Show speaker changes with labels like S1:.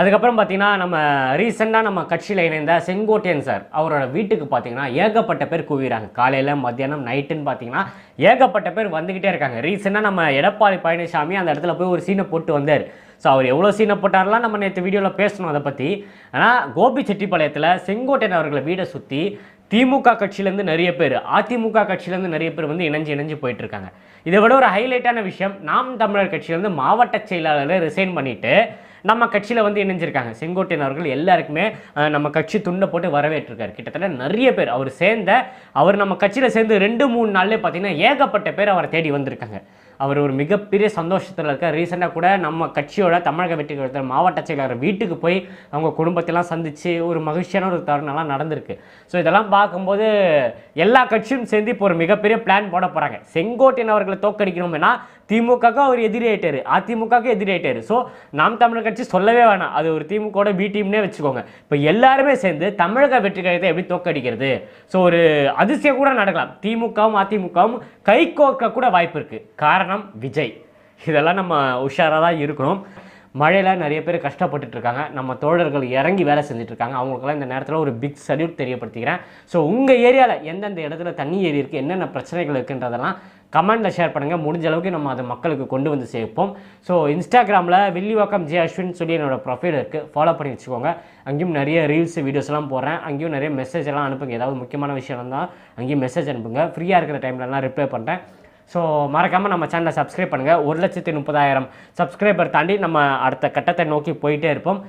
S1: அதுக்கப்புறம் பார்த்தீங்கன்னா நம்ம ரீசெண்டாக நம்ம கட்சியில் இணைந்த செங்கோட்டையன் சார் அவரோட வீட்டுக்கு பார்த்தீங்கன்னா ஏகப்பட்ட பேர் குவிறாங்க காலையில் மத்தியானம் நைட்டுன்னு பார்த்தீங்கன்னா ஏகப்பட்ட பேர் வந்துக்கிட்டே இருக்காங்க. ரீசெண்டாக நம்ம எடப்பாடி பழனிசாமி அந்த இடத்துல போய் ஒரு சீனை போட்டு வந்தார். ஸோ அவர் எவ்வளோ சீனை போட்டார்லாம் நம்ம நேற்று வீடியோவில் பேசணும் அதை பற்றி ஆனால் கோபி செட்டிப்பாளையத்தில் செங்கோட்டையன் அவர்களை வீடை சுற்றி திமுக கட்சியிலேருந்து நிறைய பேர் அதிமுக கட்சியிலேருந்து நிறைய பேர் வந்து இணைஞ்சு இணைஞ்சு போயிட்டுருக்காங்க இதை விட ஒரு ஹைலைட்டான விஷயம் நாம் தமிழர் கட்சியிலேருந்து மாவட்ட செயலாளரை ரிசைன் பண்ணிவிட்டு நம்ம கட்சியில் வந்து இணைஞ்சிருக்காங்க. செங்கோட்டையன் அவர்கள் எல்லாருக்குமே நம்ம கட்சி துண்டை போட்டு வரவேற்றிருக்காரு. கிட்டத்தட்ட நிறைய பேர் அவர் சேர்ந்த அவர் நம்ம கட்சியில் சேர்ந்து ரெண்டு மூணு நாள்லேயே பார்த்தீங்கன்னா ஏகப்பட்ட பேர் அவரை தேடி வந்திருக்காங்க. அவர் ஒரு மிகப்பெரிய சந்தோஷத்தில் இருக்கார். ரீசெண்டாக கூட நம்ம கட்சியோட தமிழக வெற்றி கழகத்தில் மாவட்ட செயலாளர் வீட்டுக்கு போய் அவங்க குடும்பத்தெல்லாம் சந்தித்து ஒரு மகிழ்ச்சியான ஒரு தருணம்லாம் நடந்திருக்கு. ஸோ இதெல்லாம் பார்க்கும்போது எல்லா கட்சியும் சேர்ந்து இப்போ ஒரு மிகப்பெரிய பிளான் போட போகிறாங்க செங்கோட்டையன் அவர்களை தோக்கடிக்கணும்னா திமுகவுக்கு அவர் எதிரி ஆயிட்டார். அதிமுகவுக்கு எதிரி ஆயிட்டார். ஸோ நாம் தமிழக கட்சி சொல்லவே வேணாம். அது ஒரு திமுகவோட பி டீம்னே வச்சுக்கோங்க. இப்போ எல்லாருமே சேர்ந்து தமிழக வெற்றி கழகத்தை எப்படி தோக்கடிக்கிறது ஸோ ஒரு அதிசயம் கூட நடக்கலாம். திமுகவும் அதிமுகவும் கை கோர்க்க கூட வாய்ப்பு இருக்குது காரணம் விஜய். இதெல்லாம் நம்ம உஷாராக தான் இருக்கணும். மழையில் நிறைய பேர் கஷ்டப்பட்டுட்டு இருக்காங்க. நம்ம தோழர்கள் இறங்கி வேலை செஞ்சுட்டு இருக்காங்க. அவங்களுக்குலாம் இந்த நேரத்தில் ஒரு பிக் சல்யூட் தெரியப்படுத்திக்கிறேன். ஸோ உங்கள் ஏரியாவில் எந்தெந்த இடத்துல தண்ணி ஏறி இருக்குது என்னென்ன பிரச்சனைகள் இருக்குன்றதெல்லாம் கமெண்ட்டில் ஷேர் பண்ணுங்கள் முடிஞ்ச அளவுக்கு நம்ம அதை மக்களுக்கு கொண்டு வந்து சேர்ப்போம். ஸோ இன்ஸ்டாகிராமில் வில்லிவாக்கம் ஜே அஸ்வின் சொல்லி என்னோடய ப்ரொஃபைல் இருக்குது ஃபாலோ பண்ணி வச்சுக்கோங்க. அங்கேயும் நிறைய ரீல்ஸ் வீடியோஸ்லாம் போடுறேன். அங்கேயும் நிறைய மெசேஜ் எல்லாம் அனுப்புங்க. ஏதாவது முக்கியமான விஷயம் இருந்தால் அங்கேயும் மெசேஜ் அனுப்புங்க. ஃப்ரீயாக இருக்கிற டைம்லலாம் ரிப்ளை பண்ணுறேன் ஸோ மறக்காமல் நம்ம சேனலை சப்ஸ்கிரைப் பண்ணுங்கள் ஒரு லட்சத்தி முப்பதாயிரம் சப்ஸ்கிரைபர் தாண்டி நம்ம அடுத்த கட்டத்தை நோக்கி போயிட்டே இருப்போம்.